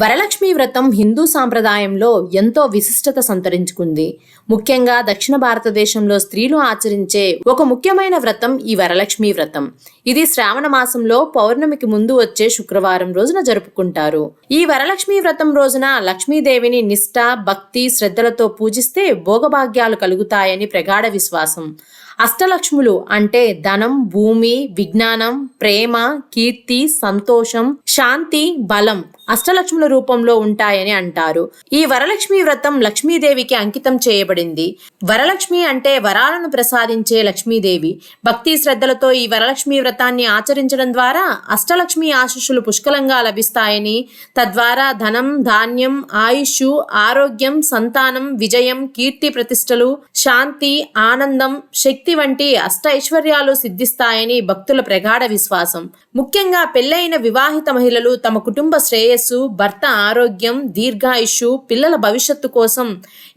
వరలక్ష్మి వ్రతం హిందూ సాంప్రదాయంలో ఎంతో విశిష్టత సంతరించుకుంది. ముఖ్యంగా దక్షిణ భారతదేశంలో స్త్రీలు ఆచరించే ఒక ముఖ్యమైన వ్రతం ఈ వరలక్ష్మి వ్రతం. ఇది శ్రావణ మాసంలో పౌర్ణమికి ముందు వచ్చే శుక్రవారం రోజున జరుపుకుంటారు. ఈ వరలక్ష్మి వ్రతం రోజున లక్ష్మీదేవిని నిష్ఠ భక్తి శ్రద్ధలతో పూజిస్తే భోగభాగ్యాలు కలుగుతాయని ప్రగాఢ విశ్వాసం. అష్టలక్ష్ములు అంటే ధనం భూమి విజ్ఞానం ప్రేమ కీర్తి సంతోషం శాంతి బలం అష్టలక్ష్ముల రూపంలో ఉంటాయని అంటారు. ఈ వరలక్ష్మి వ్రతం లక్ష్మీదేవికి అంకితం చేయబడింది. వరలక్ష్మి అంటే వరాలను ప్రసాదించే లక్ష్మీదేవి. భక్తి శ్రద్ధలతో ఈ వరలక్ష్మి వ్రతాన్ని ఆచరించడం ద్వారా అష్టలక్ష్మి ఆశీస్సులు పుష్కలంగా లభిస్తాయని తద్వారా ధనం ధాన్యం ఆయుష్ ఆరోగ్యం సంతానం విజయం కీర్తి ప్రతిష్టలు శాంతి ఆనందం శక్తి వంటి అష్ట ఐశ్వర్యాలు సిద్ధిస్తాయని భక్తుల ప్రగాఢ విశ్వాసం. ముఖ్యంగా పెళ్ళైన వివాహిత మహిళలు తమ కుటుంబ శ్రేయస్సు భర్త ఆరోగ్యం దీర్ఘాయుష్యు పిల్లల భవిష్యత్తు కోసం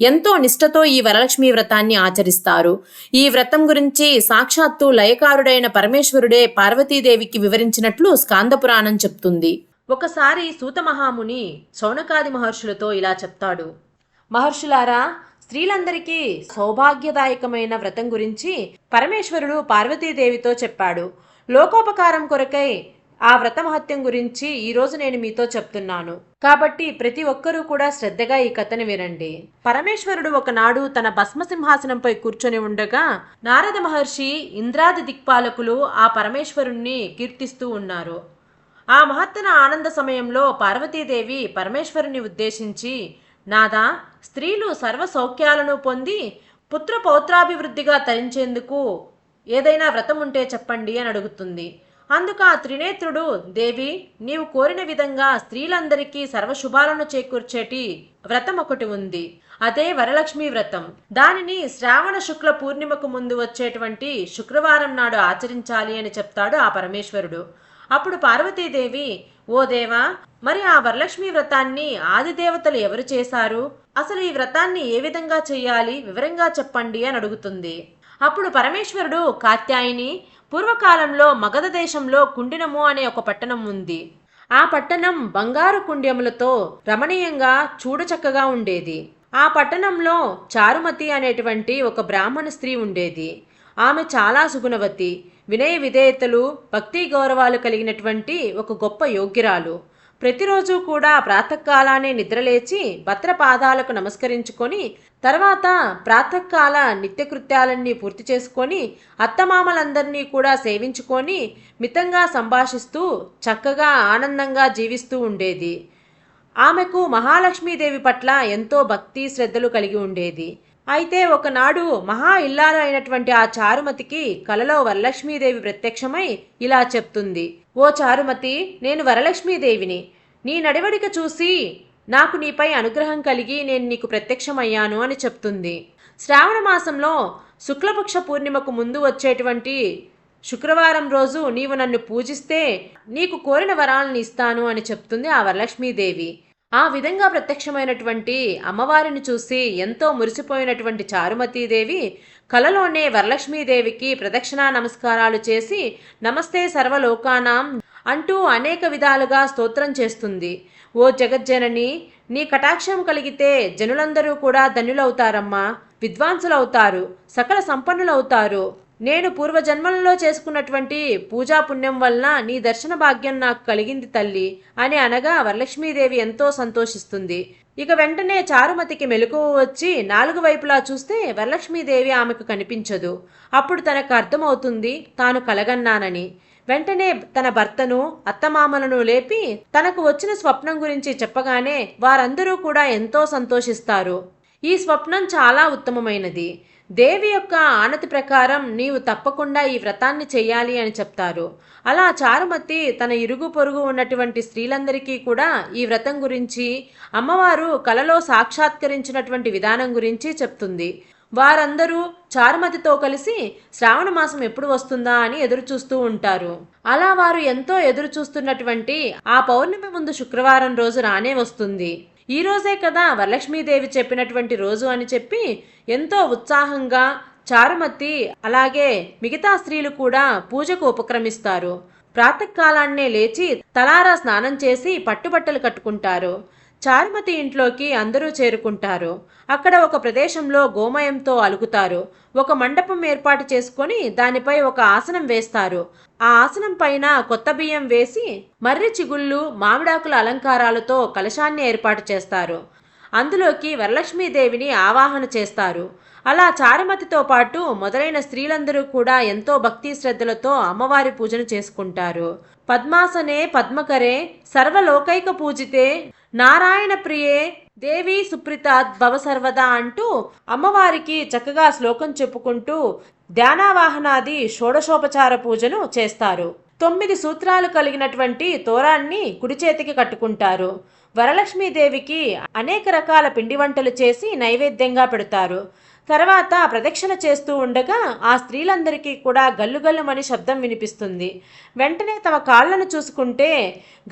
ఎంతో నిష్టతో ఈ వరలక్ష్మి వ్రతాన్ని ఆచరిస్తారు. ఈ వ్రతం గురించి సాక్షాత్తు లయకారుడైన పరమేశ్వరుడే పార్వతీదేవికి వివరించినట్లు స్కాంద పురాణం చెప్తుంది. ఒకసారి సూత మహాముని శౌనకాది మహర్షులతో ఇలా చెప్తాడు. మహర్షులారా స్త్రీలందరికీ సౌభాగ్యదాయకమైన వ్రతం గురించి పరమేశ్వరుడు పార్వతీదేవితో చెప్పాడు. లోకోపకారం కొరకై ఆ వ్రతమహత్యం గురించి ఈరోజు నేను మీతో చెప్తున్నాను. కాబట్టి ప్రతి ఒక్కరూ కూడా శ్రద్ధగా ఈ కథని వినండి. పరమేశ్వరుడు ఒకనాడు తన భస్మ సింహాసనంపై కూర్చొని ఉండగా నారద మహర్షి ఇంద్రాది దిక్పాలకులు ఆ పరమేశ్వరుణ్ణి కీర్తిస్తూ ఉన్నారు. ఆ మహత్తన ఆనంద సమయంలో పార్వతీదేవి పరమేశ్వరుని ఉద్దేశించి నాదా స్త్రీలు సర్వ సౌఖ్యాలను పొంది పుత్ర పౌత్రాభివృద్ధిగా తరించేందుకు ఏదైనా వ్రతం ఉంటే చెప్పండి అని అడుగుతుంది. అందుకు ఆ త్రినేత్రుడు దేవి నీవు కోరిన విధంగా స్త్రీలందరికీ సర్వశుభాలను చేకూర్చేటి వ్రతం ఒకటి ఉంది. అదే వరలక్ష్మి వ్రతం. దానిని శ్రావణ శుక్ల పూర్ణిమకు ముందు వచ్చేటువంటి శుక్రవారం నాడు ఆచరించాలి అని చెప్తాడు ఆ పరమేశ్వరుడు. అప్పుడు పార్వతీదేవి ఓ దేవా మరి ఆ వరలక్ష్మి వ్రతాన్ని ఆదిదేవతలు ఎవరు చేశారు? అసలు ఈ వ్రతాన్ని ఏ విధంగా చేయాలి? వివరంగా చెప్పండి అని అడుగుతుంది. అప్పుడు పరమేశ్వరుడు కాత్యాయిని పూర్వకాలంలో మగధ దేశంలో కుండినము అనే ఒక పట్టణం ఉంది. ఆ పట్టణం బంగారు కుండ్యములతో రమణీయంగా చూడచక్కగా ఉండేది. ఆ పట్టణంలో చారుమతి అనేటువంటి ఒక బ్రాహ్మణ స్త్రీ ఉండేది. ఆమె చాలా సుగుణవతి వినయ విధేయతలు భక్తి గౌరవాలు కలిగినటువంటి ఒక గొప్ప యోగ్యురాలు. ప్రతిరోజు కూడా ప్రాతకాలానే నిద్రలేచి భద్రపాదాలకు నమస్కరించుకొని తర్వాత ప్రాతకాల నిత్యకృత్యాలన్నీ పూర్తి చేసుకొని అత్తమామలందరినీ కూడా సేవించుకొని మితంగా సంభాషిస్తూ చక్కగా ఆనందంగా జీవిస్తూ ఉండేది. ఆమెకు మహాలక్ష్మీదేవి పట్ల ఎంతో భక్తి శ్రద్ధలు కలిగి ఉండేది. అయితే ఒకనాడు మహా ఇల్లాలు అయినటువంటి ఆ చారుమతికి కలలో వరలక్ష్మీదేవి ప్రత్యక్షమై ఇలా చెప్తుంది ఓ చారుమతి నేను వరలక్ష్మీదేవిని. నీ నడవడిక చూసి నాకు నీపై అనుగ్రహం కలిగి నేను నీకు ప్రత్యక్షమయ్యాను అని చెప్తుంది. శ్రావణ మాసంలో శుక్లపక్ష పూర్ణిమకు ముందు వచ్చేటువంటి శుక్రవారం రోజు నీవు నన్ను పూజిస్తే నీకు కోరిన వరాలను ఇస్తాను అని చెప్తుంది ఆ వరలక్ష్మీదేవి. ఆ విధంగా ప్రత్యక్షమైనటువంటి అమ్మవారిని చూసి ఎంతో మురిసిపోయినటువంటి చారుమతీదేవి కలలోనే వరలక్ష్మీదేవికి ప్రదక్షిణా నమస్కారాలు చేసి నమస్తే సర్వలోకానాం అంటూ అనేక విధాలుగా స్తోత్రం చేస్తుంది. ఓ జగజ్జనని నీ కటాక్షం కలిగితే జనులందరూ కూడా ధన్యులవుతారమ్మా విద్వాంసులవుతారు సకల సంపన్నులవుతారు నేను పూర్వజన్మలలో చేసుకున్నటువంటి పూజా పుణ్యం వలన నీ దర్శన భాగ్యం నాకు కలిగింది తల్లి అని అనగా వరలక్ష్మీదేవి ఎంతో సంతోషిస్తుంది. ఇక వెంటనే చారుమతికి మెలకువ వచ్చి నాలుగు వైపులా చూస్తే వరలక్ష్మీదేవి ఆమెకు కనిపించదు. అప్పుడు తనకు అర్థమవుతుంది తాను కలగన్నానని. వెంటనే తన భర్తను అత్తమామలను లేపి తనకు వచ్చిన స్వప్నం గురించి చెప్పగానే వారందరూ కూడా ఎంతో సంతోషిస్తారు. ఈ స్వప్నం చాలా ఉత్తమమైనది. దేవి యొక్క ఆనతి ప్రకారం నీవు తప్పకుండా ఈ వ్రతాన్ని చేయాలి అని చెప్తారు. అలా చారుమతి తన ఇరుగు పొరుగు ఉన్నటువంటి స్త్రీలందరికీ కూడా ఈ వ్రతం గురించి అమ్మవారు కలలో సాక్షాత్కరించినటువంటి విధానం గురించి చెప్తుంది. వారందరూ చారుమతితో కలిసి శ్రావణ మాసం ఎప్పుడు వస్తుందా అని ఎదురు చూస్తూ ఉంటారు. అలా వారు ఎంతో ఎదురు చూస్తున్నటువంటి ఆ పౌర్ణమి ముందు శుక్రవారం రోజు రానే వస్తుంది. ఈ రోజే కదా వరలక్ష్మీదేవి చెప్పినటువంటి రోజు అని చెప్పి ఎంతో ఉత్సాహంగా చారుమతి అలాగే మిగతా స్త్రీలు కూడా పూజకు ఉపక్రమిస్తారు. ప్రాతకాలాన్నే లేచి తలారా స్నానం చేసి పట్టుబట్టలు కట్టుకుంటారు. చారుమతి ఇంట్లోకి అందరూ చేరుకుంటారు. అక్కడ ఒక ప్రదేశంలో గోమయంతో అలుగుతారు. ఒక మండపం ఏర్పాటు చేసుకొని దానిపై ఒక ఆసనం వేస్తారు. ఆ ఆసనం పైన కొత్త బియ్యం వేసి మర్రి చిగుళ్ళు మామిడాకుల అలంకారాలతో కలశాన్ని ఏర్పాటు చేస్తారు. అందులోకి వరలక్ష్మీదేవిని ఆవాహన చేస్తారు. అలా చారుమతితో పాటు మొదలైన స్త్రీలందరూ కూడా ఎంతో భక్తి శ్రద్ధలతో అమ్మవారి పూజను చేసుకుంటారు. పద్మాసనే పద్మకరే సర్వలోకైక పూజితే నారాయణ ప్రియే దేవి సుప్రీతాత్ భవ సర్వదా అంటూ అమ్మవారికి చక్కగా శ్లోకం చెప్పుకుంటూ ధ్యానావాహనాది షోడశోపచార పూజను చేస్తారు. తొమ్మిది సూత్రాలు కలిగినటువంటి తోరాన్ని కుడి చేతికి కట్టుకుంటారు. వరలక్ష్మీదేవికి అనేక రకాల పిండి వంటలు చేసి నైవేద్యంగా పెడతారు. తర్వాత ప్రదక్షిణ చేస్తూ ఉండగా ఆ స్త్రీలందరికీ కూడా గల్లుగల్లుమని శబ్దం వినిపిస్తుంది. వెంటనే తమ కాళ్ళను చూసుకుంటే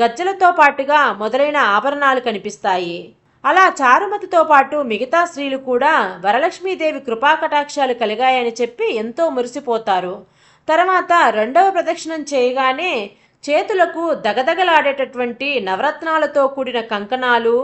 గజ్జలతో పాటుగా మొదలైన ఆభరణాలు కనిపిస్తాయి. అలా చారుమతితో పాటు మిగతా స్త్రీలు కూడా వరలక్ష్మీదేవి కృపాకటాక్షాలు కలిగాయని చెప్పి ఎంతో మురిసిపోతారు. తర్వాత రెండవ ప్రదక్షిణం చేయగానే చేతులకు దగదగలాడేటటువంటి నవరత్నాలతో కూడిన కంకణాలు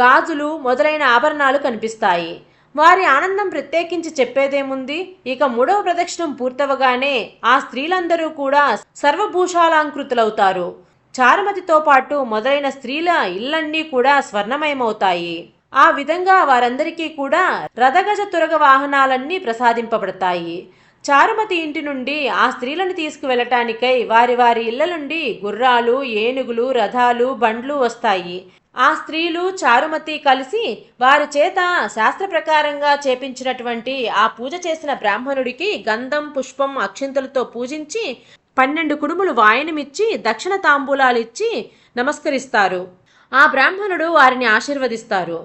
గాజులు మొదలైన ఆభరణాలు కనిపిస్తాయి. వారి ఆనందం ప్రత్యేకించి చెప్పేదేముంది? ఇక మూడవ ప్రదక్షిణం పూర్తవగానే ఆ స్త్రీలందరూ కూడా సర్వభూషాలాంకృతులవుతారు. చారుమతితో పాటు మొదలైన స్త్రీల ఇళ్ళన్నీ కూడా స్వర్ణమయమవుతాయి. ఆ విధంగా వారందరికీ కూడా రథగజ తురగ వాహనాలన్నీ ప్రసాదింపబడతాయి. చారుమతి ఇంటి నుండి ఆ స్త్రీలను తీసుకువెళ్ళటానికై వారి వారి ఇళ్ళ నుండి గుర్రాలు ఏనుగులు రథాలు బండ్లు వస్తాయి. ఆ స్త్రీలు చారుమతి కలిసి వారి చేత శాస్త్ర ప్రకారంగా చేపించినటువంటి ఆ పూజ చేసిన బ్రాహ్మణుడికి గంధం పుష్పం అక్షింతలతో పూజించి పన్నెండు కుడుములు వాయనమిచ్చి దక్షిణ తాంబూలాలు ఇచ్చి నమస్కరిస్తారు. ఆ బ్రాహ్మణుడు వారిని ఆశీర్వదిస్తారు.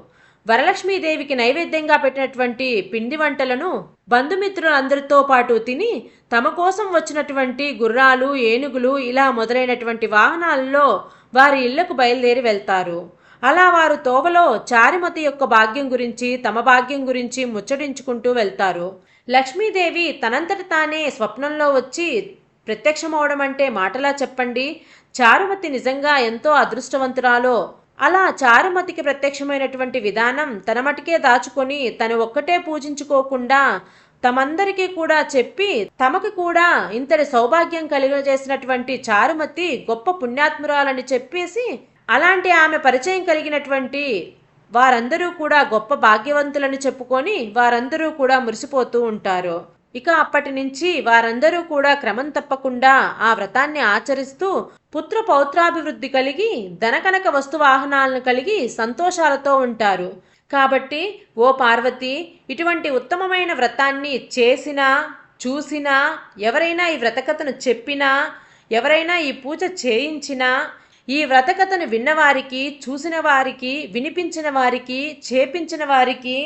వరలక్ష్మీదేవికి నైవేద్యంగా పెట్టినటువంటి పిండి వంటలను బంధుమిత్రులందరితో పాటు తిని తమ కోసం వచ్చినటువంటి గుర్రాలు ఏనుగులు ఇలా మొదలైనటువంటి వాహనాలలో వారి ఇళ్ళకు బయలుదేరి వెళ్తారు. అలా వారు తోవలో చారిమతి యొక్క భాగ్యం గురించి తమ భాగ్యం గురించి ముచ్చటించుకుంటూ వెళ్తారు. లక్ష్మీదేవి తనంతట తానే స్వప్నంలో వచ్చి ప్రత్యక్షమవడం అంటే మాటలా చెప్పండి. చారుమతి నిజంగా ఎంతో అదృష్టవంతురాలో అలా చారుమతికి ప్రత్యక్షమైనటువంటి విధానం తన మటుకే దాచుకొని తను ఒక్కటే పూజించుకోకుండా తమందరికీ కూడా చెప్పి తమకు కూడా ఇంతటి సౌభాగ్యం కలిగజేసినటువంటి చారుమతి గొప్ప పుణ్యాత్మురాలని చెప్పేసి అలాంటి ఆమె పరిచయం కలిగినటువంటి వారందరూ కూడా గొప్ప భాగ్యవంతులని చెప్పుకొని వారందరూ కూడా మురిసిపోతూ ఉంటారు. ఇక అప్పటి నుంచి వారందరూ కూడా క్రమం తప్పకుండా ఆ వ్రతాన్ని ఆచరిస్తూ పుత్ర పౌత్రాభివృద్ధి కలిగి ధనకనక వస్తువాహనాలను కలిగి సంతోషాలతో ఉంటారు. కాబట్టి ఓ పార్వతి ఇటువంటి ఉత్తమమైన వ్రతాన్ని చేసినా చూసినా ఎవరైనా ఈ వ్రతకథను చెప్పినా ఎవరైనా ఈ పూజ చేయించినా ఈ వ్రతకథను విన్నవారికి చూసిన వారికి వినిపించిన వారికి చేపించిన వారికి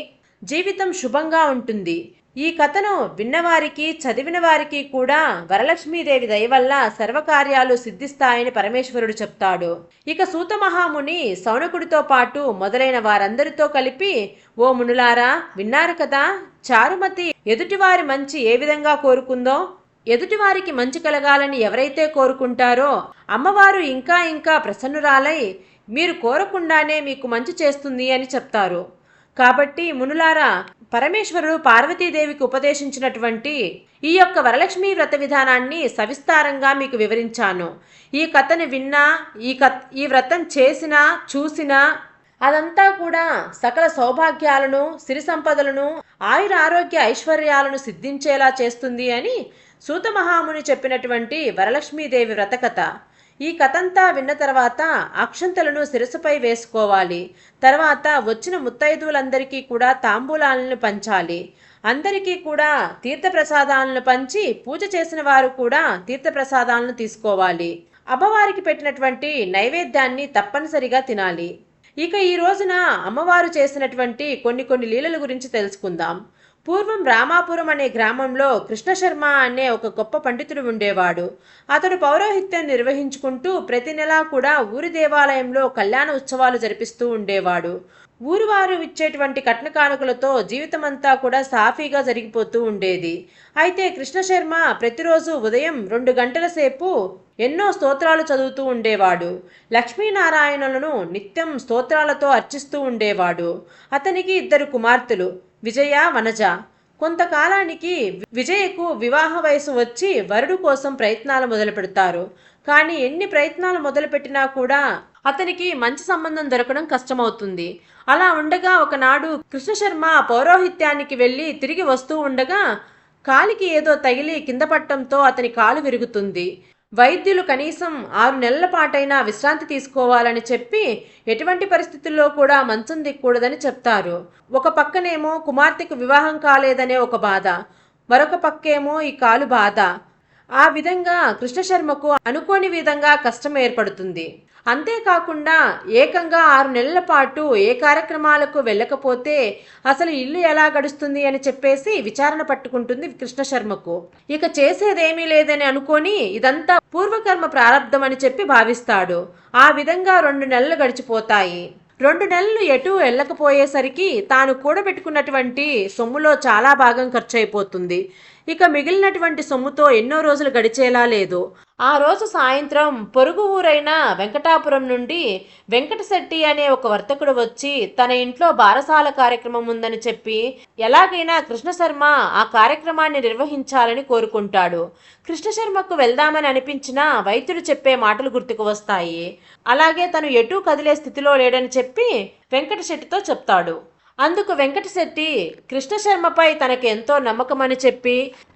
జీవితం శుభంగా ఉంటుంది. ఈ కథను విన్నవారికి చదివిన వారికి కూడా వరలక్ష్మీదేవి దయ వల్ల సర్వకార్యాలు సిద్ధిస్తాయని పరమేశ్వరుడు చెప్తాడు. ఇక సూతమహాముని సౌనకుడితో పాటు మొదలైన వారందరితో కలిపి ఓ మునులారా విన్నారు కదా? చారుమతి ఎదుటివారి మంచి ఏ విధంగా కోరుకుందో? ఎదుటివారికి మంచి కలగాలని ఎవరైతే కోరుకుంటారో అమ్మవారు ఇంకా ఇంకా ప్రసన్నురాలై మీరు కోరకుండానే మీకు మంచి చేస్తుంది అని చెప్తారు. కాబట్టి మునులారా పరమేశ్వరుడు పార్వతీదేవికి ఉపదేశించినటువంటి ఈ యొక్క వరలక్ష్మీ వ్రత విధానాన్ని సవిస్తారంగా మీకు వివరించాను. ఈ కథని విన్నా ఈ కథ ఈ వ్రతం చేసినా చూసినా అదంతా కూడా సకల సౌభాగ్యాలను సిరి సంపదలను ఆయుర ఆరోగ్య ఐశ్వర్యాలను సిద్ధించేలా చేస్తుంది అని సూత మహాముని చెప్పినటువంటి వరలక్ష్మీదేవి వ్రతకథ ఈ కథంతా విన్న తర్వాత అక్షంతలను శిరసుపై వేసుకోవాలి. తర్వాత వచ్చిన ముత్తైదువులందరికీ కూడా తాంబూలాలను పంచాలి. అందరికీ కూడా తీర్థప్రసాదాలను పంచి పూజ చేసిన వారు కూడా తీర్థప్రసాదాలను తీసుకోవాలి. అమ్మవారికి పెట్టినటువంటి నైవేద్యాన్ని తప్పనిసరిగా తినాలి. ఇక ఈ రోజున అమ్మవారు చేసినటువంటి కొన్ని కొన్ని లీలల గురించి తెలుసుకుందాం. పూర్వం రామాపురం అనే గ్రామంలో కృష్ణశర్మ అనే ఒక గొప్ప పండితుడు ఉండేవాడు. అతడు పౌరోహిత్యం నిర్వహించుకుంటూ ప్రతి నెలా కూడా ఊరి దేవాలయంలో కళ్యాణ ఉత్సవాలు జరిపిస్తూ ఉండేవాడు. ఊరివారు ఇచ్చేటువంటి కట్న కానుకలతో జీవితమంతా కూడా సాఫీగా జరిగిపోతూ ఉండేది. అయితే కృష్ణశర్మ ప్రతిరోజు ఉదయం రెండు గంటల సేపు ఎన్నో స్తోత్రాలు చదువుతూ ఉండేవాడు. లక్ష్మీనారాయణులను నిత్యం స్తోత్రాలతో అర్చిస్తూ ఉండేవాడు. అతనికి ఇద్దరు కుమార్తెలు. విజయ వనజ. కొంతకాలానికి విజయకు వివాహ వయసు వచ్చి వరుడు కోసం ప్రయత్నాలు మొదలు పెడతారు కానీ ఎన్ని ప్రయత్నాలు మొదలుపెట్టినా కూడా అతనికి మంచి సంబంధం దొరకడం కష్టమవుతుంది. అలా ఉండగా ఒకనాడు కృష్ణశర్మ పౌరోహిత్యానికి వెళ్ళి తిరిగి వస్తూ ఉండగా కాలికి ఏదో తగిలి కింద పట్టడంతో అతని కాలు విరుగుతుంది. వైద్యులు కనీసం ఆరు నెలల పాటైనా విశ్రాంతి తీసుకోవాలని చెప్పి ఎటువంటి పరిస్థితుల్లో కూడా మంచం దిక్కూడదని చెప్తారు. ఒక పక్కనేమో కుమార్తెకు వివాహం కాలేదనే ఒక బాధ మరొక పక్కేమో ఈ కాలు బాధ. ఆ విధంగా కృష్ణశర్మకు అనుకోని విధంగా కష్టం ఏర్పడుతుంది. అంతేకాకుండా ఏకంగా ఆరు నెలల పాటు ఏ కార్యక్రమాలకు వెళ్ళకపోతే అసలు ఇల్లు ఎలా గడుస్తుంది అని చెప్పేసి విచారణ పట్టుకుంటుంది కృష్ణశర్మకు. ఇక చేసేదేమీ లేదని అనుకొని ఇదంతా పూర్వకర్మ ప్రారంధం అని చెప్పి భావిస్తాడు. ఆ విధంగా రెండు నెలలు గడిచిపోతాయి. రెండు నెలలు ఎటు వెళ్ళకపోయేసరికి తాను కూడబెట్టుకున్నటువంటి సొమ్ములో చాలా భాగం ఖర్చు అయిపోతుంది. ఇక మిగిలినటువంటి సొమ్ముతో ఎన్నో రోజులు గడిచేలా లేదు. ఆ రోజు సాయంత్రం పొరుగు ఊరైన వెంకటాపురం నుండి వెంకటశెట్టి అనే ఒక వర్తకుడు వచ్చి తన ఇంట్లో బారసాల కార్యక్రమం ఉందని చెప్పి ఎలాగైనా కృష్ణశర్మ ఆ కార్యక్రమాన్ని నిర్వహించాలని కోరుకుంటాడు. కృష్ణశర్మకు వెళ్దామని అనిపించినా వైద్యుడు చెప్పే మాటలు గుర్తుకు వస్తాయి. అలాగే తను ఎటూ కదిలే స్థితిలో లేడని చెప్పి వెంకటశెట్టితో చెప్తాడు. అందుకు వెంకటశెట్టి కృష్ణశర్మపై తనకు ఎంతో నమ్మకమని చెప్పి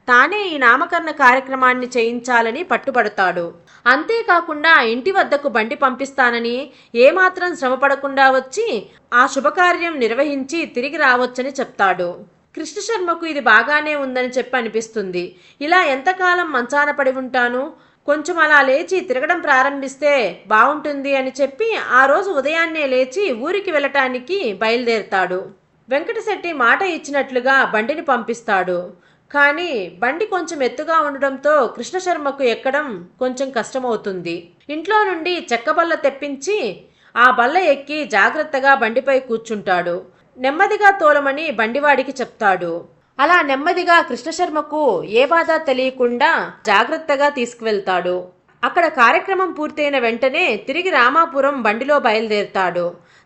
తానే ఈ నామకరణ కార్యక్రమాన్ని చేయించాలని పట్టుబడతాడు. అంతేకాకుండా ఇంటి వద్దకు బండి పంపిస్తానని ఏమాత్రం శ్రమపడకుండా వచ్చి ఆ శుభకార్యం నిర్వహించి తిరిగి రావచ్చని చెప్తాడు. కృష్ణశర్మకు ఇది బాగానే ఉందని చెప్పి అనిపిస్తుంది. ఇలా ఎంతకాలం మంచాన పడి ఉంటాను? కొంచెం అలా లేచి తిరగడం ప్రారంభిస్తే బాగుంటుంది అని చెప్పి ఆ రోజు ఉదయాన్నే లేచి ఊరికి వెళ్ళటానికి బయలుదేరుతాడు. వెంకటశెట్టి మాట ఇచ్చినట్లుగా బండిని పంపిస్తాడు. కానీ బండి కొంచెం ఎత్తుగా ఉండడంతో కృష్ణశర్మకు ఎక్కడం కొంచెం కష్టమవుతుంది. ఇంట్లో నుండి చెక్క బల్ల తెప్పించి ఆ బల్ల ఎక్కి జాగ్రత్తగా బండిపై కూర్చుంటాడు. నెమ్మదిగా తోలమని బండివాడికి చెప్తాడు. అలా నెమ్మదిగా కృష్ణశర్మకు ఏ బాధ తెలియకుండా జాగ్రత్తగా తీసుకువెళ్తాడు. అక్కడ కార్యక్రమం పూర్తయిన వెంటనే తిరిగి రామాపురం బండిలో బయలుదేరుతాడు.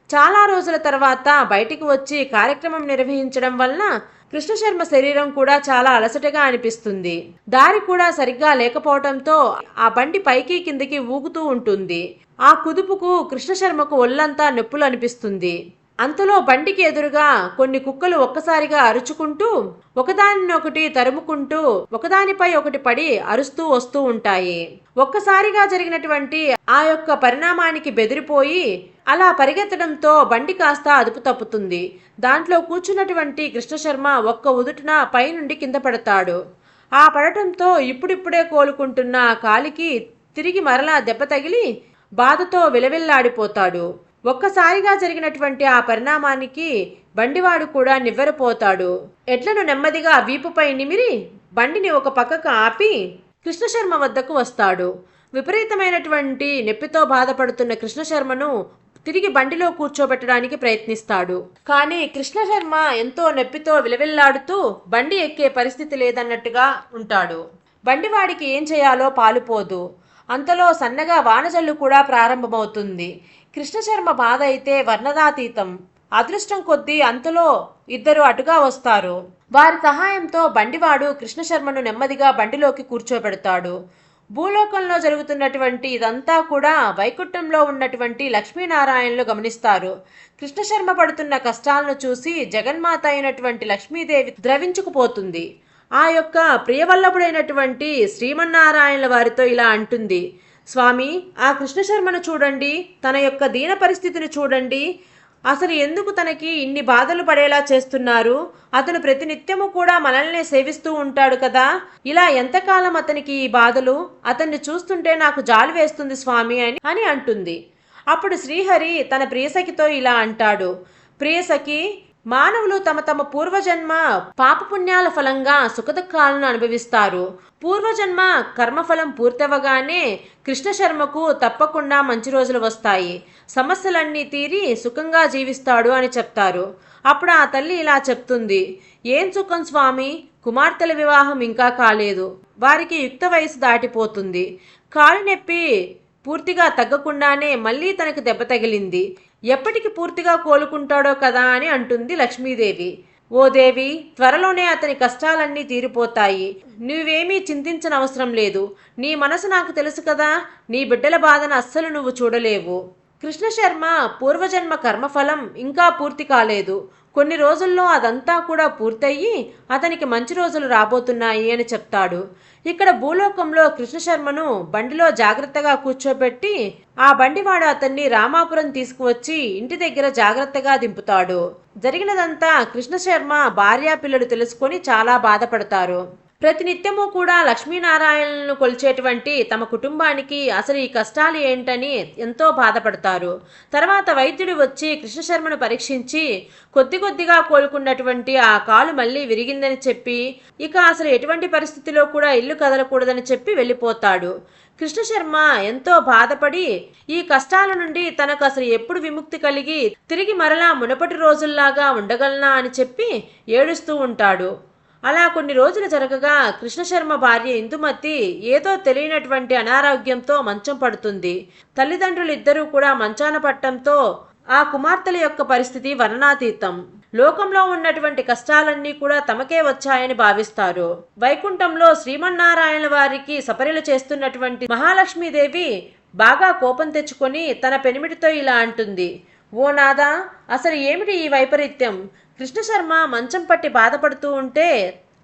చాలా రోజుల తర్వాత బయటికి వచ్చి కార్యక్రమం నిర్వహించడం వలన కృష్ణశర్మ శరీరం కూడా చాలా అలసటగా అనిపిస్తుంది. దారి కూడా సరిగ్గా లేకపోవడంతో ఆ బండి పైకి కిందికి ఊగుతూ ఉంటుంది. ఆ కుదుపుకు కృష్ణశర్మకు ఒళ్ళంతా నొప్పులు అనిపిస్తుంది. అంతలో బండికి ఎదురుగా కొన్ని కుక్కలు ఒక్కసారిగా అరుచుకుంటూ ఒకదానినొకటి తరుముకుంటూ ఒకదానిపై ఒకటి పడి అరుస్తూ వస్తూ ఉంటాయి. ఒక్కసారిగా జరిగినటువంటి ఆ యొక్క పరిణామానికి బెదిరిపోయి అలా పరిగెత్తడంతో బండి కాస్త అదుపు తప్పుతుంది. దాంట్లో కూర్చున్నటువంటి కృష్ణశర్మ ఒక్క ఉదుటున పైనుండి కింద పడతాడు. ఆ పడటంతో ఇప్పుడిప్పుడే కోలుకుంటున్న కాలికి తిరిగి మరలా దెబ్బ తగిలి బాధతో విలవిల్లాడిపోతాడు. ఒక్కసారిగా జరిగినటువంటి ఆ పరిణామానికి బండివాడు కూడా నివ్వెరపోతాడు. ఎడ్లను నెమ్మదిగా వీపుపై నిమిరి బండిని ఒక పక్కకు ఆపి కృష్ణశర్మ వద్దకు వస్తాడు. విపరీతమైనటువంటి నొప్పితో బాధపడుతున్న కృష్ణశర్మను తిరిగి బండిలో కూర్చోబెట్టడానికి ప్రయత్నిస్తాడు. కానీ కృష్ణశర్మ ఎంతో నొప్పితో విలవిల్లాడుతూ బండి ఎక్కే పరిస్థితి లేదన్నట్టుగా ఉంటాడు. బండివాడికి ఏం చేయాలో పాలుపోదు. అంతలో సన్నగా వానజల్లు కూడా ప్రారంభమవుతుంది. కృష్ణశర్మ బాధ అయితే వర్ణదాతీతం అదృష్టం కొద్దీ అంతలో ఇద్దరు అటుగా వస్తారు. వారి సహాయంతో బండివాడు కృష్ణశర్మను నెమ్మదిగా బండిలోకి కూర్చోబెడతాడు. భూలోకంలో జరుగుతున్నటువంటి ఇదంతా కూడా వైకుంఠంలో ఉన్నటువంటి లక్ష్మీనారాయణలు గమనిస్తారు. కృష్ణశర్మ పడుతున్న కష్టాలను చూసి జగన్మాత అయినటువంటి లక్ష్మీదేవి ద్రవించుకుపోతుంది. ఆ యొక్క ప్రియవల్లభుడైనటువంటి శ్రీమన్నారాయణల వారితో ఇలా అంటుంది. స్వామి ఆ కృష్ణశర్మను చూడండి తన యొక్క దీన పరిస్థితిని చూడండి. అసలు ఎందుకు తనకి ఇన్ని బాధలు పడేలా చేస్తున్నారు? అతను ప్రతినిత్యము కూడా మనల్నే సేవిస్తూ ఉంటాడు కదా. ఇలా ఎంతకాలం అతనికి ఈ బాధలు? అతన్ని చూస్తుంటే నాకు జాలి వేస్తుంది స్వామి అని అని అంటుంది. అప్పుడు శ్రీహరి తన ప్రియసఖితో ఇలా అంటాడు. ప్రియసఖి మానవులు తమ తమ పూర్వజన్మ పాపపుణ్యాల ఫలంగా సుఖదుఖాలను అనుభవిస్తారు. పూర్వజన్మ కర్మఫలం పూర్తవగానే కృష్ణశర్మకు తప్పకుండా మంచి రోజులు వస్తాయి. సమస్యలన్నీ తీరి సుఖంగా జీవిస్తాడు అని చెప్తారు. అప్పుడు ఆ తల్లి ఇలా చెప్తుంది. ఏం సుఖం స్వామి? కుమార్తెల వివాహం ఇంకా కాలేదు. వారికి యుక్త వయసు దాటిపోతుంది. కాలు నొప్పి పూర్తిగా తగ్గకుండానే మళ్ళీ తనకు దెబ్బ తగిలింది. ఎప్పటికి పూర్తిగా కోలుకుంటాడో కదా అని అంటుంది లక్ష్మీదేవి. ఓ దేవి త్వరలోనే అతని కష్టాలన్నీ తీరిపోతాయి. నువ్వేమీ చింతించనవసరం లేదు. నీ మనసు నాకు తెలుసు కదా నీ బిడ్డల బాధను అస్సలు నువ్వు చూడలేవు. కృష్ణశర్మ పూర్వజన్మ కర్మఫలం ఇంకా పూర్తి కాలేదు. కొన్ని రోజుల్లో అదంతా కూడా పూర్తయ్యి అతనికి మంచి రోజులు రాబోతున్నాయి అని చెప్తాడు. ఇక్కడ భూలోకంలో కృష్ణశర్మను బండిలో జాగ్రత్తగా కూర్చోబెట్టి ఆ బండివాడు అతన్ని రామాపురం తీసుకువచ్చి ఇంటి దగ్గర జాగ్రత్తగా దింపుతాడు. జరిగినదంతా కృష్ణశర్మ భార్యా పిల్లలు తెలుసుకొని చాలా బాధపడతారు. ప్రతినిత్యము కూడా లక్ష్మీనారాయణను కొలిచేటువంటి తమ కుటుంబానికి అసలు ఈ కష్టాలు ఏంటని ఎంతో బాధపడతారు. తర్వాత వైద్యుడు వచ్చి కృష్ణశర్మను పరీక్షించి కొద్ది కొద్దిగా కోలుకున్నటువంటి ఆ కాలు మళ్ళీ విరిగిందని చెప్పి ఇక అసలు ఎటువంటి పరిస్థితిలో కూడా ఇల్లు కదలకూడదని చెప్పి వెళ్ళిపోతాడు. కృష్ణశర్మ ఎంతో బాధపడి ఈ కష్టాల నుండి తనకు అసలు ఎప్పుడు విముక్తి కలిగి తిరిగి మరలా మునపటి రోజుల్లాగా ఉండగలనా అని చెప్పి ఏడుస్తూ ఉంటాడు. అలా కొన్ని రోజులు జరగగా కృష్ణశర్మ భార్య ఇందుమతి ఏదో తెలియనటువంటి అనారోగ్యంతో మంచం పడుతుంది. తల్లిదండ్రులు ఇద్దరూ కూడా మంచాన పట్టంతో ఆ కుమార్తెల యొక్క పరిస్థితి వర్ణనాతీతం. లోకంలో ఉన్నటువంటి కష్టాలన్నీ కూడా తమకే వచ్చాయని భావిస్తారు. వైకుంఠంలో శ్రీమన్నారాయణ వారికి సపర్యలు చేస్తున్నటువంటి మహాలక్ష్మీదేవి బాగా కోపం తెచ్చుకొని తన పెనిమిటితో ఇలా అంటుంది. ఓ నాదా అసలు ఏమిటి ఈ వైపరీత్యం? కృష్ణశర్మ మంచం పట్టి బాధపడుతూ ఉంటే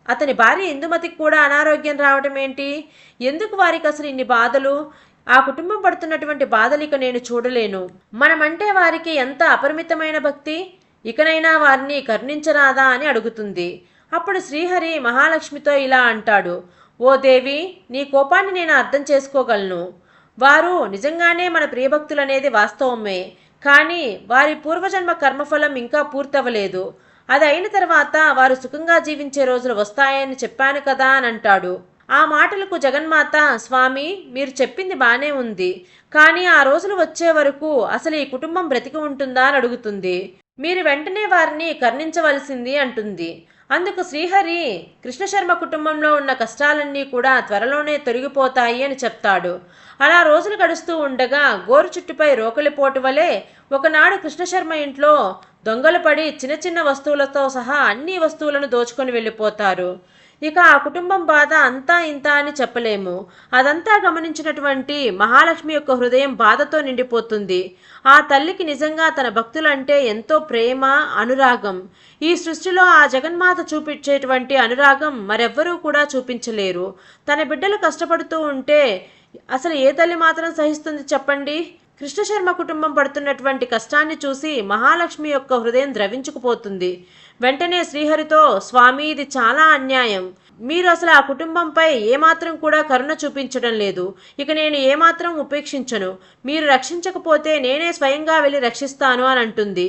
అతని భార్య ఇందుమతికి కూడా అనారోగ్యం రావడం ఏంటి? ఎందుకు వారికి అసలు ఇన్ని బాధలు? ఆ కుటుంబం పడుతున్నటువంటి బాధలు ఇక నేను చూడలేను. మనమంటే వారికి ఎంత అపరిమితమైన భక్తి? ఇకనైనా వారిని కర్ణించరాదా అని అడుగుతుంది. అప్పుడు శ్రీహరి మహాలక్ష్మితో ఇలా అంటాడు. ఓ దేవి నీ కోపాన్ని నేను అర్థం చేసుకోగలను. వారు నిజంగానే మన ప్రియభక్తులనేది వాస్తవమే. కానీ వారి పూర్వజన్మ కర్మఫలం ఇంకా పూర్తవలేదు అది అయిన తర్వాత వారు సుఖంగా జీవించే రోజులు వస్తాయని చెప్పాను కదా అని అంటాడు. ఆ మాటలకు జగన్మాత స్వామి మీరు చెప్పింది బానే ఉంది. కానీ ఆ రోజులు వచ్చే వరకు అసలు ఈ కుటుంబం బ్రతికి ఉంటుందా? అని అడుగుతుంది. మీరు వెంటనే వారిని కర్ణించవలసింది అంటుంది. అందుకు శ్రీహరి కృష్ణశర్మ కుటుంబంలో ఉన్న కష్టాలన్నీ కూడా త్వరలోనే తొలగిపోతాయి అని చెప్తాడు. అలా రోజులు గడుస్తూ ఉండగా గోరు చుట్టుపై రోకలిపోటు వలె ఒకనాడు కృష్ణశర్మ ఇంట్లో దొంగలు పడి చిన్న చిన్న వస్తువులతో సహా అన్ని వస్తువులను దోచుకొని వెళ్ళిపోతారు. ఇక ఆ కుటుంబం బాధ అంతా ఇంత అని చెప్పలేము. అదంతా గమనించినటువంటి మహాలక్ష్మి యొక్క హృదయం బాధతో నిండిపోతుంది. ఆ తల్లికి నిజంగా తన భక్తులంటే ఎంతో ప్రేమ అనురాగం. ఈ సృష్టిలో ఆ జగన్మాత చూపించేటువంటి అనురాగం మరెవ్వరూ కూడా చూపించలేరు. తన బిడ్డలు కష్టపడుతూ ఉంటే అసలు ఏ తల్లి మాత్రం సహిస్తుంది చెప్పండి? కృష్ణశర్మ కుటుంబం పడుతున్నటువంటి కష్టాన్ని చూసి మహాలక్ష్మి యొక్క హృదయం ద్రవించుకుపోతుంది. వెంటనే శ్రీహరితో స్వామి ఇది చాలా అన్యాయం. మీరు అసలు ఆ కుటుంబంపై ఏమాత్రం కూడా కరుణ చూపించడం లేదు. ఇక నేను ఏమాత్రం ఉపేక్షించను. మీరు రక్షించకపోతే నేనే స్వయంగా వెళ్ళి రక్షిస్తాను అని అంటుంది.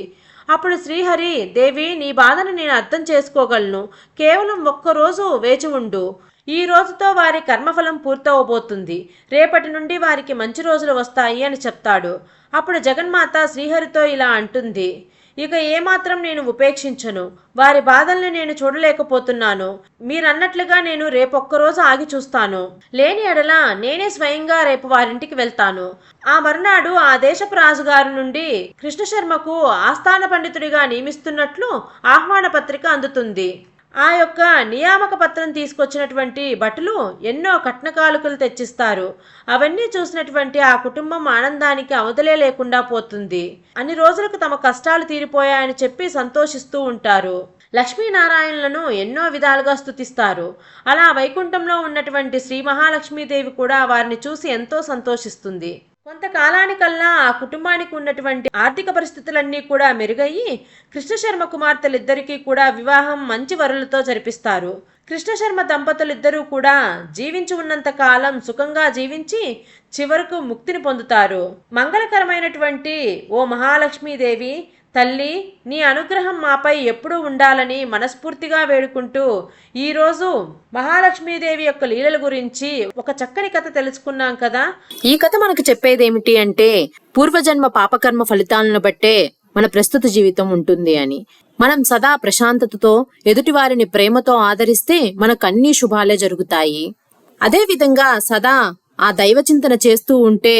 అప్పుడు శ్రీహరి దేవి నీ బాధను నేను అర్థం చేసుకోగలను. కేవలం ఒక్కరోజు వేచి ఉండు. ఈ రోజుతో వారి కర్మఫలం పూర్తవబోతుంది. రేపటి నుండి వారికి మంచి రోజులు వస్తాయి అని చెప్తాడు. అప్పుడు జగన్మాత శ్రీహరితో ఇలా అంటుంది. ఇక ఏమాత్రం నేను ఉపేక్షించను. వారి బాధల్ని నేను చూడలేకపోతున్నాను. మీరన్నట్లుగా నేను రేపొక్కరోజు ఆగి చూస్తాను. లేని ఎడల నేనే స్వయంగా రేపు వారింటికి వెళ్తాను. ఆ మరునాడు ఆ దేశపు రాజుగారి నుండి కృష్ణశర్మకు ఆస్థాన పండితుడిగా నియమిస్తున్నట్లు ఆహ్వాన పత్రిక అందుతుంది. ఆ యొక్క నియామక పత్రం తీసుకొచ్చినటువంటి భటులు ఎన్నో కట్నకాలుకలు తెచ్చిస్తారు. అవన్నీ చూసినటువంటి ఆ కుటుంబం ఆనందానికి అవధలే లేకుండా పోతుంది. అన్ని రోజులకు తమ కష్టాలు తీరిపోయాయని చెప్పి సంతోషిస్తూ ఉంటారు. లక్ష్మీనారాయణలను ఎన్నో విధాలుగా స్థుతిస్తారు అలా వైకుంఠంలో ఉన్నటువంటి శ్రీ మహాలక్ష్మీదేవి కూడా వారిని చూసి ఎంతో సంతోషిస్తుంది. కొంతకాలానికల్లా ఆ కుటుంబానికి ఉన్నటువంటి ఆర్థిక పరిస్థితులన్నీ కూడా మెరుగయ్యి కృష్ణశర్మ కుమార్తెలిద్దరికీ కూడా వివాహం మంచి వరులతో జరిపిస్తారు. కృష్ణశర్మ దంపతులిద్దరూ కూడా జీవించి ఉన్నంత కాలం సుఖంగా జీవించి చివరకు ముక్తిని పొందుతారు. మంగళకరమైనటువంటి ఓ మహాలక్ష్మీదేవి తల్లి నీ అనుగ్రహం మాపై ఎప్పుడూ ఉండాలని మనస్ఫూర్తిగా వేడుకుంటూ ఈరోజు మహాలక్ష్మీదేవి యొక్క లీలల గురించి ఒక చక్కని కథ తెలుసుకున్నాం కదా. ఈ కథ మనకు చెప్పేదేమిటి అంటే పూర్వజన్మ పాపకర్మ ఫలితాలను బట్టే మన ప్రస్తుత జీవితం ఉంటుంది అని. మనం సదా ప్రశాంతతతో ఎదుటివారిని ప్రేమతో ఆదరిస్తే మనకు అన్ని శుభాలే జరుగుతాయి. అదే విధంగా సదా ఆ దైవ చింతన చేస్తూ ఉంటే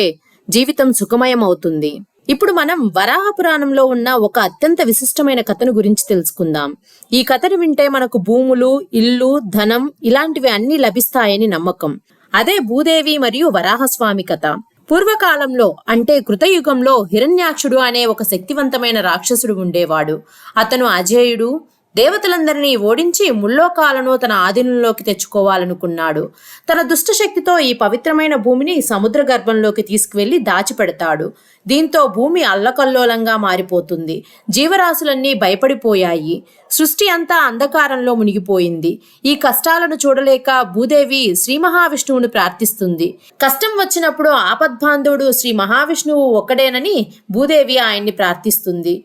జీవితం సుఖమయం అవుతుంది ఇప్పుడు మనం వరాహ పురాణంలో ఉన్న ఒక అత్యంత విశిష్టమైన కథను గురించి తెలుసుకుందాం. ఈ కథను వింటే మనకు భూములు ఇల్లు ధనం ఇలాంటివి అన్ని లభిస్తాయని నమ్మకం. అదే భూదేవి మరియు వరాహస్వామి కథ. పూర్వకాలంలో అంటే కృతయుగంలో హిరణ్యాక్షుడు అనే ఒక శక్తివంతమైన రాక్షసుడు ఉండేవాడు. అతను అజేయుడు దేవతలందరినీ ఓడించి ముల్లోకాలను తన ఆధీనంలోకి తెచ్చుకోవాలనుకున్నాడు. తన దుష్టశక్తితో ఈ పవిత్రమైన భూమిని సముద్ర గర్భంలోకి తీసుకువెళ్ళి దాచిపెడతాడు. దీంతో భూమి అల్లకల్లోలంగా మారిపోతుంది. జీవరాశులన్నీ భయపడిపోయాయి. సృష్టి అంతా అంధకారంలో మునిగిపోయింది. ఈ కష్టాలను చూడలేక భూదేవి శ్రీ మహావిష్ణువును ప్రార్థిస్తుంది. కష్టం వచ్చినప్పుడు ఆపద్బాంధవుడు శ్రీ మహావిష్ణువు ఒక్కడేనని భూదేవి ఆయన్ని ప్రార్థిస్తుంది.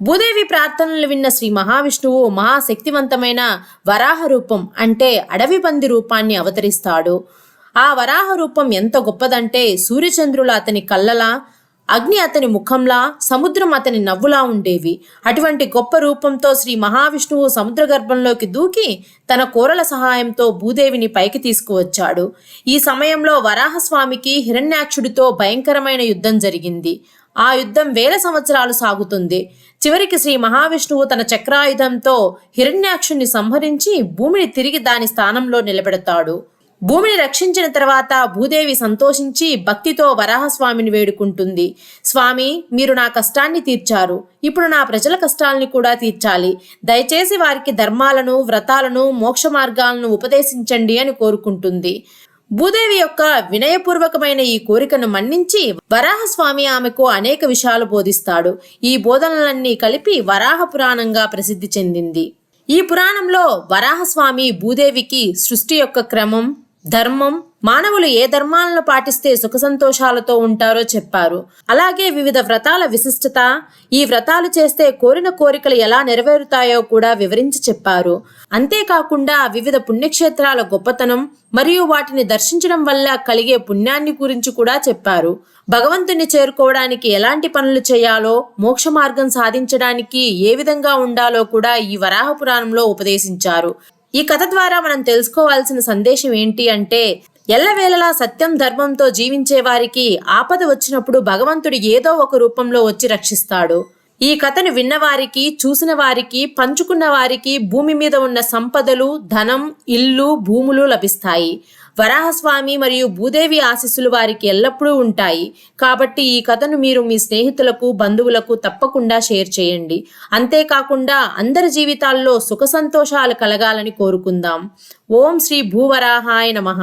భూదేవి ప్రార్థనలు విన్న శ్రీ మహావిష్ణువు మహాశక్తివంతమైన వరాహ రూపం అంటే అడవి పంది రూపాన్ని అవతరిస్తాడు. ఆ వరాహ రూపం ఎంత గొప్పదంటే సూర్యచంద్రులు అతని కళ్ళలా అగ్ని అతని ముఖంలా సముద్రం అతని నవ్వులా ఉండేవి. అటువంటి గొప్ప రూపంతో శ్రీ మహావిష్ణువు సముద్ర గర్భంలోకి దూకి తన కోరల సహాయంతో భూదేవిని పైకి తీసుకువచ్చాడు. ఈ సమయంలో వరాహస్వామికి హిరణ్యాక్షుడితో భయంకరమైన యుద్ధం జరిగింది. ఆ యుద్ధం వేల సంవత్సరాలు సాగుతుంది. చివరికి శ్రీ మహావిష్ణువు తన చక్రాయుధంతో హిరణ్యాక్షుణ్ణి సంహరించి భూమిని తిరిగి దాని స్థానంలో నిలబెడతాడు. భూమిని రక్షించిన తర్వాత భూదేవి సంతోషించి భక్తితో వరాహస్వామిని వేడుకుంటుంది. స్వామి మీరు నా కష్టాన్ని తీర్చారు. ఇప్పుడు నా ప్రజల కష్టాల్ని కూడా తీర్చాలి. దయచేసి వారికి ధర్మాలను వ్రతాలను మోక్ష మార్గాలను ఉపదేశించండి అని కోరుకుంటుంది. భూదేవి యొక్క వినయపూర్వకమైన ఈ కోరికను మన్నించి వరాహస్వామి ఆమెకు అనేక విషయాలు బోధిస్తాడు. ఈ బోధనలన్నీ కలిపి వరాహ పురాణంగా ప్రసిద్ధి చెందింది. ఈ పురాణంలో వరాహస్వామి భూదేవికి సృష్టి యొక్క క్రమం ధర్మం మానవులు ఏ ధర్మాలను పాటిస్తే సుఖ సంతోషాలతో ఉంటారో చెప్పారు. అలాగే వివిధ వ్రతాల విశిష్టత ఈ వ్రతాలు చేస్తే కోరిన కోరికలు ఎలా నెరవేరుతాయో కూడా వివరించి చెప్పారు. అంతేకాకుండా వివిధ పుణ్యక్షేత్రాల గొప్పతనం మరియు వాటిని దర్శించడం వల్ల కలిగే పుణ్యాన్ని గురించి కూడా చెప్పారు. భగవంతుని చేరుకోవడానికి ఎలాంటి పనులు చేయాలో మోక్ష మార్గం సాధించడానికి ఏ విధంగా ఉండాలో కూడా ఈ వరాహ పురాణంలో ఉపదేశించారు. ఈ కథ ద్వారా మనం తెలుసుకోవాల్సిన సందేశం ఏంటి అంటే ఎల్లవేళలా సత్యం ధర్మంతో జీవించే వారికి ఆపద వచ్చినప్పుడు భగవంతుడు ఏదో ఒక రూపంలో వచ్చి రక్షిస్తాడు. ఈ కథను విన్నవారికి చూసిన వారికి పంచుకున్న వారికి భూమి మీద ఉన్న సంపదలు ధనం ఇల్లు భూములు లభిస్తాయి. వరాహస్వామి మరియు భూదేవి ఆశీస్సులు వారికి ఎల్లప్పుడూ ఉంటాయి. కాబట్టి ఈ కథను మీరు మీ స్నేహితులకు బంధువులకు తప్పకుండా షేర్ చేయండి. అంతేకాకుండా అందరి జీవితాల్లో సుఖ సంతోషాలు కలగాలని కోరుకుందాం. ఓం శ్రీ భూవరాహాయ నమః.